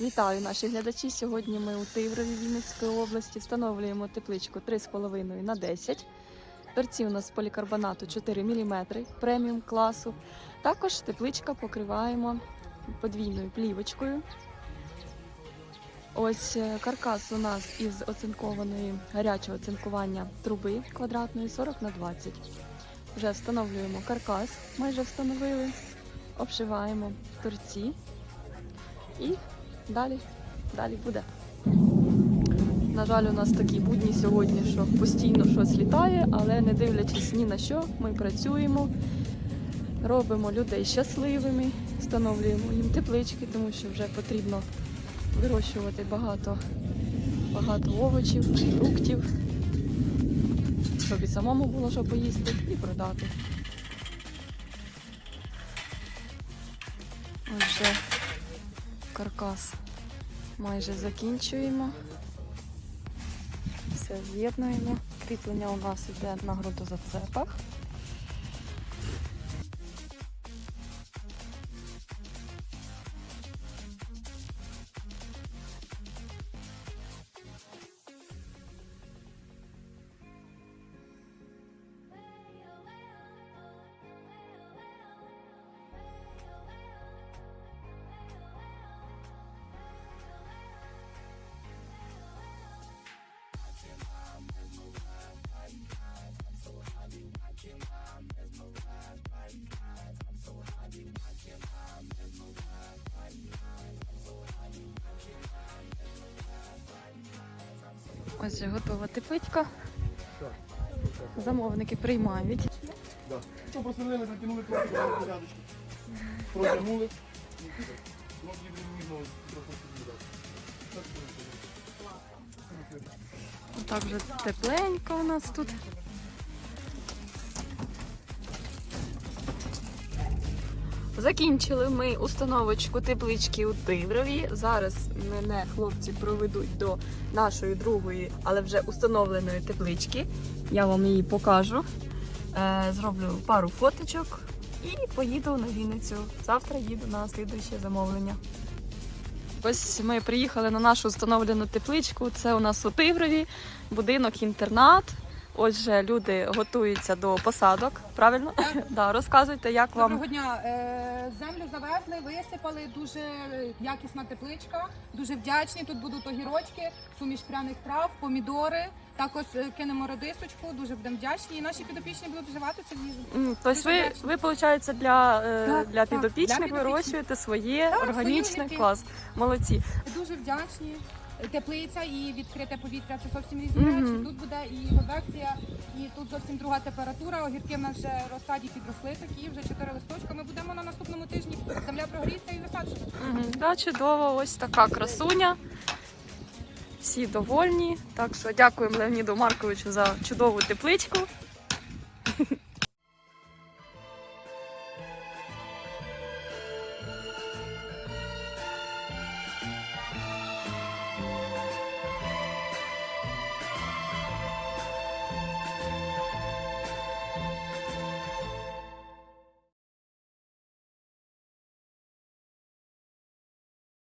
Вітаю наші глядачі. Сьогодні ми у Тиврові Вінницької області встановлюємо тепличку 3,5 на 10. Торці у нас з полікарбонату 4 мм преміум класу. Також тепличка покриваємо подвійною плівочкою. Ось е, каркас у нас із оцинкованої гарячого оцинкування труби квадратної 40 на 20. Вже встановлюємо каркас, майже встановили, обшиваємо торці і далі, далі буде. На жаль, у нас такі будні сьогодні, що постійно щось літає, але не дивлячись ні на що, ми працюємо, робимо людей щасливими, встановлюємо їм теплички, тому що вже потрібно вирощувати багато, багато овочів, фруктів, щоб і самому було що поїсти, і продати. Отже, каркас майже закінчуємо. Все з'єднуємо. Кріплення у нас йде на ґрунтозацепах. Ось вже готова тепличка. Замовники приймають. Що затянули трохи порядочки. Протягнули. Ну, Отак вже тепленько у нас тут. Закінчили ми установочку теплички у Тиврові. Зараз мене хлопці проведуть до нашої другої, але вже установленої теплички. Я вам її покажу. Е, Зроблю пару фоточок і поїду на Вінницю. Завтра їду на слідуюче замовлення. Ось ми приїхали на нашу встановлену тепличку. Це у нас у Тиврові, будинок-інтернат. Отже, люди готуються до посадок. Правильно? да, розказуйте, як вам Доброго дня. Е, Землю завезли, висипали. Дуже якісна тепличка. Дуже вдячні. Тут будуть огірочки, суміш пряних трав, помідори. Також е, кинемо редисочку. Дуже будемо вдячні. І наші підопічні будуть вживати це їжу. Тобто ви, ви виходить, для, е, Так, для так, підопічних для підопічних. вирощуєте своє Так, органічний свої клас. Молодці. Дуже вдячні. Теплиця і відкрите повітря це зовсім різні Мгм. речі. Тут буде і конвекція, і тут зовсім друга температура. Огірки в нас вже розсаді підросли такі, вже чотири листочка. Ми будемо на наступному тижні. Земля прогріється і висаджувати. Мгм, Да, чудово, ось така красуня. Всі довольні. Так що дякуємо Леоніду Марковичу за чудову тепличку.